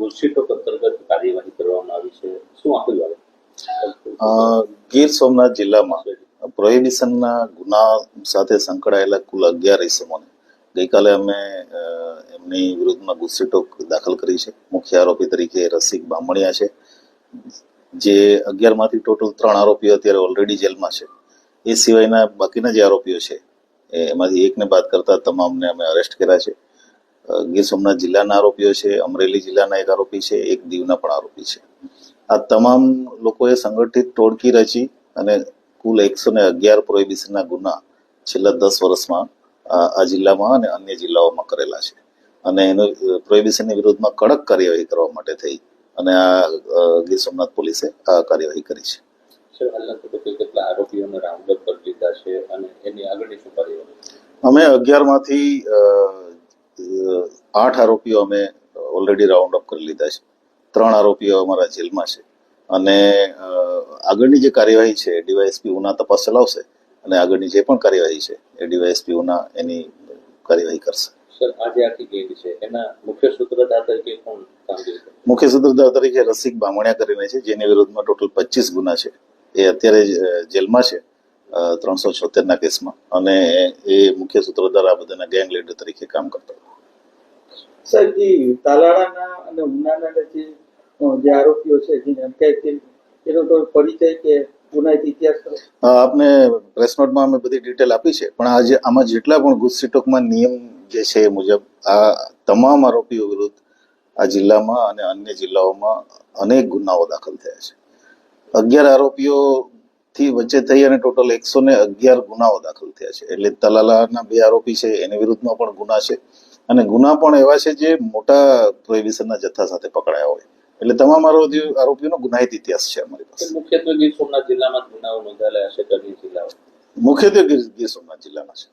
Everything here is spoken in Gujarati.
ગુલશીટો અંતર્ગત કાર્યવાહી કરવામાં આવી છે. શું આખી વાત ગીર સોમનાથ જિલ્લામાં પ્રોહિબિશનના ગુના સાથે સંકળાયેલા કુલ અગિયાર ઇસમોને ગઈકાલે અમે એમની વિરુદ્ધમાં ગુસ્સીટોક દાખલ કરી છે. મુખ્ય આરોપી તરીકે રસિક બામણિયા છે. જે અગિયારમાંથી ટોટલ ત્રણ આરોપીઓ અત્યારે ઓલરેડી જેલમાં છે. એ સિવાયના બાકીના જે આરોપીઓ છે એમાંથી એકને બાદ કરતા તમામને અમે અરેસ્ટ કર્યા છે. ગીર સોમનાથ જિલ્લાના આરોપીઓ છે અમરેલી જિલ્લાના એક આરોપી છે એક દીવના પણ આરોપી છે. આ તમામ લોકોએ સંગઠિત ટોળકી રચી અને કુલ એકસો ને અગિયાર પ્રોહિબિશનના ગુના છેલ્લા દસ વર્ષમાં આ જિલ્લામાં અને અન્ય જિલ્લાઓમાં કરેલા છે. અને એનો પ્રોહિબિશનની વિરુદ્ધમાં કડક કાર્યવાહી કરવા માટે થઈ અને આ ગીર સોમનાથ પોલીસે આ કાર્યવાહી કરી છે. અમે અગિયારમાંથી અ, આઠ આરોપીઓ અમે ઓલરેડી રાઉન્ડ અપ કરી લીધા છે. ત્રણ આરોપીઓ અમારા જેલમાં છે. અને આગળની જે કાર્યવાહી છે ડીવાયએસપી ઉના તપાસ ચલાવશે અને આગળની જે પણ કાર્યવાહી છે એ ડીવાયએસપી ઉના એની કાર્યવાહી કરશે. સર આ આખી ગેંગ છે. એના મુખ્ય સૂત્રધાર તરીકે કોણ કામગીરી મુખ્ય સૂત્રધાર તરીકે રસિક બામણિયા કરીને છે જેની વિરુદ્ધમાં ટોટલ પચીસ ગુના છે. એ અત્યારે જેલમાં છે ત્રણસો છોતેરના કેસમાં. અને એ મુખ્ય સૂત્રધાર આ બધાના ગેંગ લીડર તરીકે કામ કરતા હતા. સાહેબ તાલાળાના અને ઉનાના જે જે આરોપીઓ છે એનો તો પરિચય કે આપને પ્રેસ નોટમાં અમે બધી ડિટેલ આપી છે, પણ આજે આમાં જેટલા પણ ગુસ્સીટોકમાં નિયમ જે છે મુજબ આ તમામ આરોપીઓ વિરુદ્ધ આ જિલ્લામાં અને અન્ય જિલ્લાઓમાં અનેક ગુનાઓ દાખલ થયા છે. અગિયાર આરોપીઓ થી વચ્ચે થઈ અને ટોટલ એકસો ને અગિયાર ગુનાઓ દાખલ થયા છે. એટલે તલાલાના બે આરોપી છે, એની વિરુદ્ધમાં પણ ગુના છે. અને ગુના પણ એવા છે જે મોટા પ્રોહિબિશનના જથ્થા સાથે પકડાયા હોય. એટલે તમામ આરોપીઓ આરોપીઓનો ગુનાહિત ઇતિહાસ છે અમારી પાસે. મુખ્યત્વે ગીર સોમનાથ જિલ્લામાં ગુનાઓ નોંધાયેલા અન્ય મુખ્યત્વે ગીર ગીર સોમનાથ જિલ્લામાં છે.